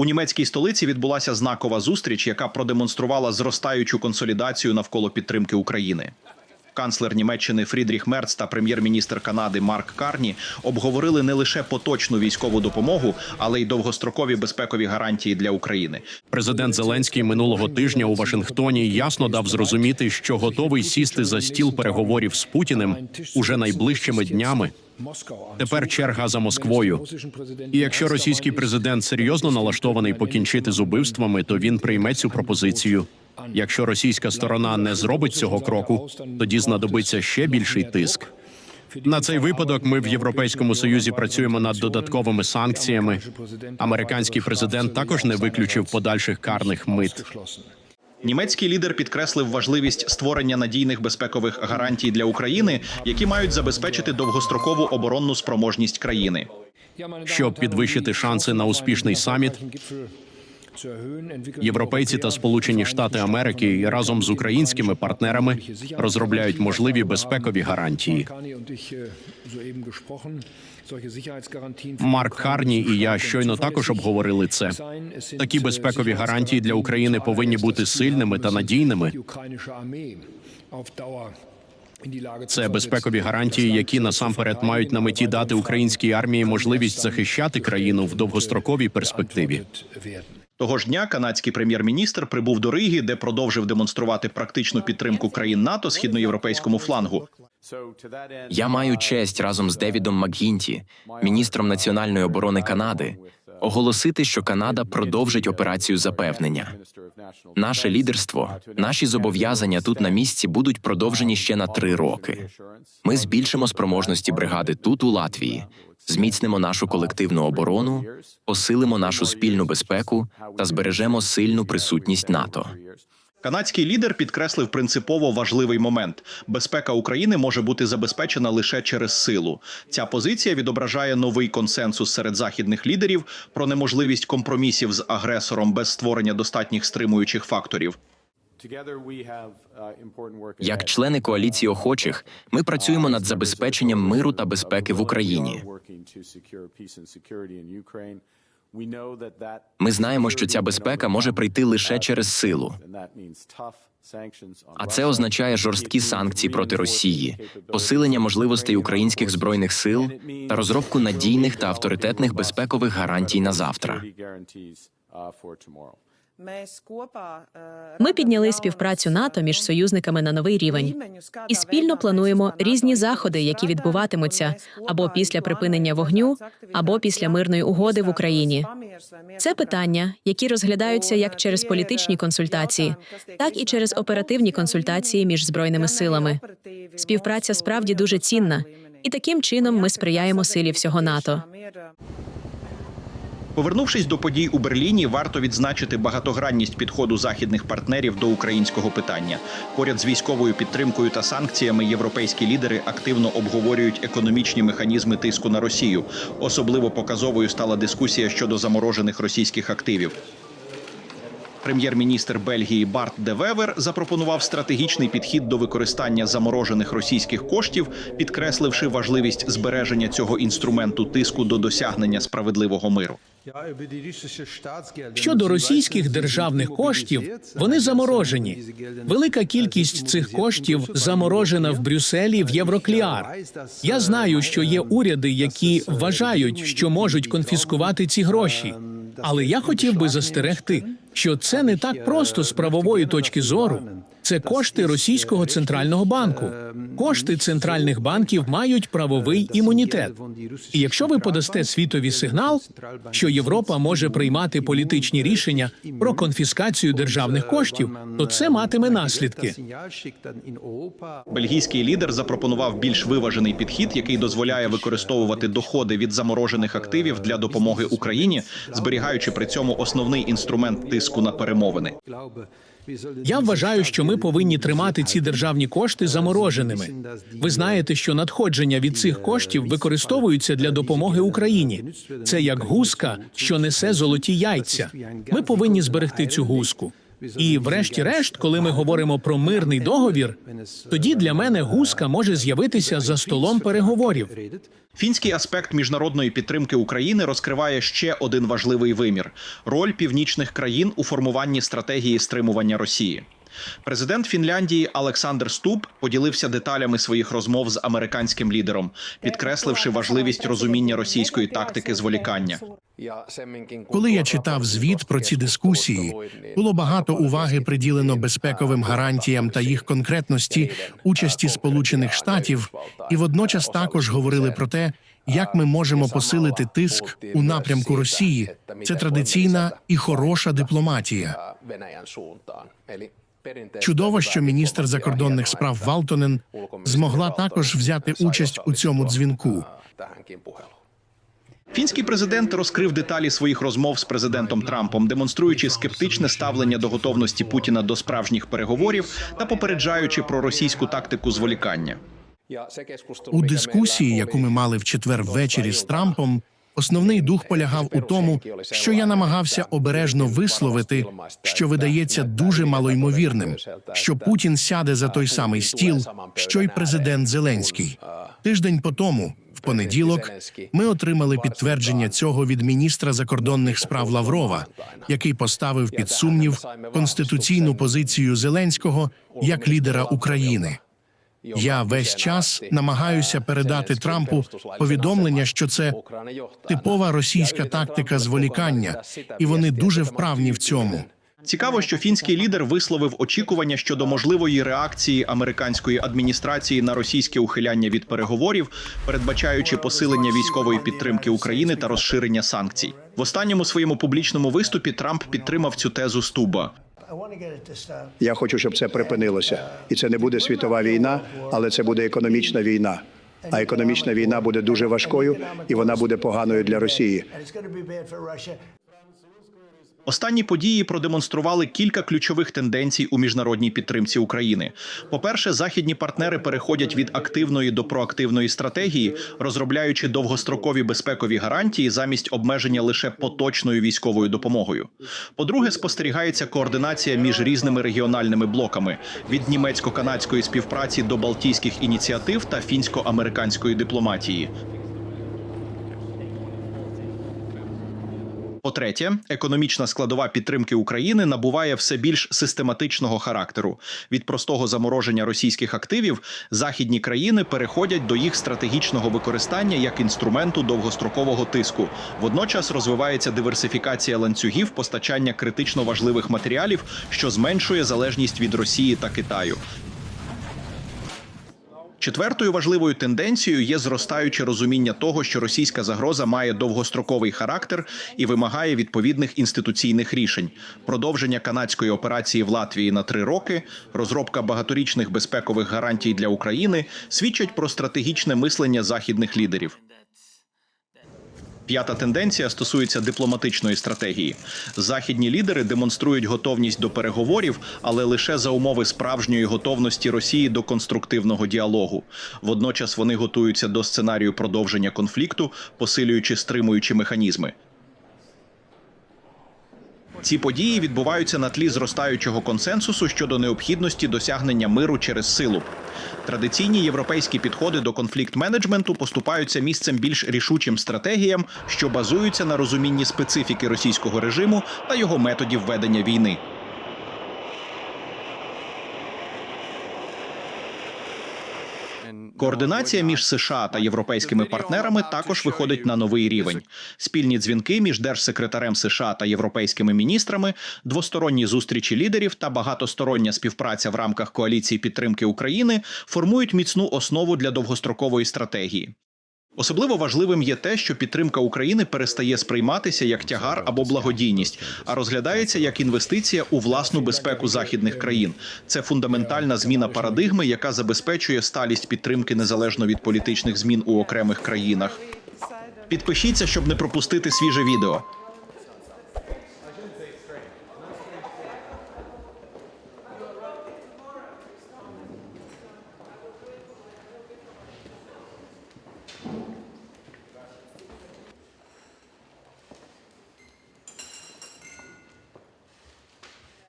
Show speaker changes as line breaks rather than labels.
У німецькій столиці відбулася знакова зустріч, яка продемонструвала зростаючу консолідацію навколо підтримки України. Канцлер Німеччини Фрідріх Мерц та прем'єр-міністр Канади Марк Карні обговорили не лише поточну військову допомогу, але й довгострокові безпекові гарантії для України.
Президент Зеленський минулого тижня у Вашингтоні ясно дав зрозуміти, що готовий сісти за стіл переговорів з Путіним уже найближчими днями. Тепер черга за Москвою. І якщо російський президент серйозно налаштований покінчити з убивствами, то він прийме цю пропозицію. Якщо російська сторона не зробить цього кроку, тоді знадобиться ще більший тиск. На цей випадок ми в Європейському Союзі працюємо над додатковими санкціями. Американський президент також не виключив подальших карних мит.
Німецький лідер підкреслив важливість створення надійних безпекових гарантій для України, які мають забезпечити довгострокову оборонну спроможність країни.
Щоб підвищити шанси на успішний саміт, європейці та Сполучені Штати Америки разом з українськими партнерами розробляють можливі безпекові гарантії. Марк Харні і я щойно також обговорили це. Такі безпекові гарантії для України повинні бути сильними та надійними. Це безпекові гарантії, які насамперед мають на меті дати українській армії можливість захищати країну в довгостроковій перспективі.
Того ж дня канадський прем'єр-міністр прибув до Риги, де продовжив демонструвати практичну підтримку країн НАТО східноєвропейському флангу.
Я маю честь разом з Девідом Макгінті, міністром національної оборони Канади, оголосити, що Канада продовжить операцію запевнення. Наше лідерство, наші зобов'язання тут на місці будуть продовжені ще на три роки. Ми збільшимо спроможності бригади тут, у Латвії, зміцнимо нашу колективну оборону, посилимо нашу спільну безпеку та збережемо сильну присутність НАТО.
Канадський лідер підкреслив принципово важливий момент: безпека України може бути забезпечена лише через силу. Ця позиція відображає новий консенсус серед західних лідерів про неможливість компромісів з агресором без створення достатніх стримуючих факторів.
Як члени коаліції охочих, ми працюємо над забезпеченням миру та безпеки в Україні. Ми знаємо, що ця безпека може прийти лише через силу. А це означає жорсткі санкції проти Росії, посилення можливостей українських збройних сил та розробку надійних та авторитетних безпекових гарантій на завтра.
Ми підняли співпрацю НАТО між союзниками на новий рівень і спільно плануємо різні заходи, які відбуватимуться або після припинення вогню, або після мирної угоди в Україні. Це питання, які розглядаються як через політичні консультації, так і через оперативні консультації між збройними силами. Співпраця справді дуже цінна, і таким чином ми сприяємо силі всього НАТО.
Повернувшись до подій у Берліні, варто відзначити багатогранність підходу західних партнерів до українського питання. Поряд з військовою підтримкою та санкціями європейські лідери активно обговорюють економічні механізми тиску на Росію. Особливо показовою стала дискусія щодо заморожених російських активів. Прем'єр-міністр Бельгії Барт де Вевер запропонував стратегічний підхід до використання заморожених російських коштів, підкресливши важливість збереження цього інструменту тиску до досягнення справедливого миру.
Щодо російських державних коштів, вони заморожені. Велика кількість цих коштів заморожена в Брюсселі в Єврокліар. Я знаю, що є уряди, які вважають, що можуть конфіскувати ці гроші. Але я хотів би застерегти, що це не так просто з правової точки зору. Це кошти російського центрального банку. Кошти центральних банків мають правовий імунітет. І якщо ви подасте світові сигнал, що Європа може приймати політичні рішення про конфіскацію державних коштів, то це матиме наслідки.
Бельгійський лідер запропонував більш виважений підхід, який дозволяє використовувати доходи від заморожених активів для допомоги Україні, зберігаючи при цьому основний інструмент тиску на перемовини.
Я вважаю, що ми повинні тримати ці державні кошти замороженими. Ви знаєте, що надходження від цих коштів використовуються для допомоги Україні. Це як гуска, що несе золоті яйця. Ми повинні зберегти цю гуску. І, врешті-решт, коли ми говоримо про мирний договір, тоді для мене гуска може з'явитися за столом переговорів.
Фінський аспект міжнародної підтримки України розкриває ще один важливий вимір роль північних країн у формуванні стратегії стримування Росії. Президент Фінляндії Олександр Ступ поділився деталями своїх розмов з американським лідером, підкресливши важливість розуміння російської тактики зволікання.
Коли я читав звіт про ці дискусії, було багато уваги приділено безпековим гарантіям та їх конкретності участі Сполучених Штатів, і водночас також говорили про те, як ми можемо посилити тиск у напрямку Росії. Це традиційна і хороша дипломатія. Чудово, що міністр закордонних справ Валтонен змогла також взяти участь у цьому дзвінку.
Фінський президент розкрив деталі своїх розмов з президентом Трампом, демонструючи скептичне ставлення до готовності Путіна до справжніх переговорів та попереджаючи про російську тактику зволікання.
У дискусії, яку ми мали в четвер ввечері з Трампом, основний дух полягав у тому, що я намагався обережно висловити, що видається дуже малоймовірним, що Путін сяде за той самий стіл, що й президент Зеленський. Тиждень по тому, в понеділок, ми отримали підтвердження цього від міністра закордонних справ Лаврова, який поставив під сумнів конституційну позицію Зеленського як лідера України. Я весь час намагаюся передати Трампу повідомлення, що це типова російська тактика зволікання, і вони дуже вправні в цьому.
Цікаво, що фінський лідер висловив очікування щодо можливої реакції американської адміністрації на російське ухиляння від переговорів, передбачаючи посилення військової підтримки України та розширення санкцій. В останньому своєму публічному виступі Трамп підтримав цю тезу Стуба.
Я хочу, щоб це припинилося. І це не буде світова війна, але це буде економічна війна. А економічна війна буде дуже важкою, і вона буде поганою для Росії.
Останні події продемонстрували кілька ключових тенденцій у міжнародній підтримці України. По-перше, західні партнери переходять від активної до проактивної стратегії, розробляючи довгострокові безпекові гарантії замість обмеження лише поточною військовою допомогою. По-друге, спостерігається координація між різними регіональними блоками від німецько-канадської співпраці до балтійських ініціатив та фінсько-американської дипломатії. По-третє, економічна складова підтримки України набуває все більш систематичного характеру. Від простого замороження російських активів західні країни переходять до їх стратегічного використання як інструменту довгострокового тиску. Водночас розвивається диверсифікація ланцюгів постачання критично важливих матеріалів, що зменшує залежність від Росії та Китаю. Четвертою важливою тенденцією є зростаюче розуміння того, що російська загроза має довгостроковий характер і вимагає відповідних інституційних рішень: продовження канадської операції в Латвії на три роки, розробка багаторічних безпекових гарантій для України свідчать про стратегічне мислення західних лідерів. П'ята тенденція стосується дипломатичної стратегії. Західні лідери демонструють готовність до переговорів, але лише за умови справжньої готовності Росії до конструктивного діалогу. Водночас вони готуються до сценарію продовження конфлікту, посилюючи стримуючі механізми. Ці події відбуваються на тлі зростаючого консенсусу щодо необхідності досягнення миру через силу. Традиційні європейські підходи до конфлікт-менеджменту поступаються місцем більш рішучим стратегіям, що базуються на розумінні специфіки російського режиму та його методів ведення війни. Координація між США та європейськими партнерами також виходить на новий рівень. Спільні дзвінки між держсекретарем США та європейськими міністрами, двосторонні зустрічі лідерів та багатостороння співпраця в рамках коаліції підтримки України формують міцну основу для довгострокової стратегії. Особливо важливим є те, що підтримка України перестає сприйматися як тягар або благодійність, а розглядається як інвестиція у власну безпеку західних країн. Це фундаментальна зміна парадигми, яка забезпечує сталість підтримки незалежно від політичних змін у окремих країнах. Підпишіться, щоб не пропустити свіже відео.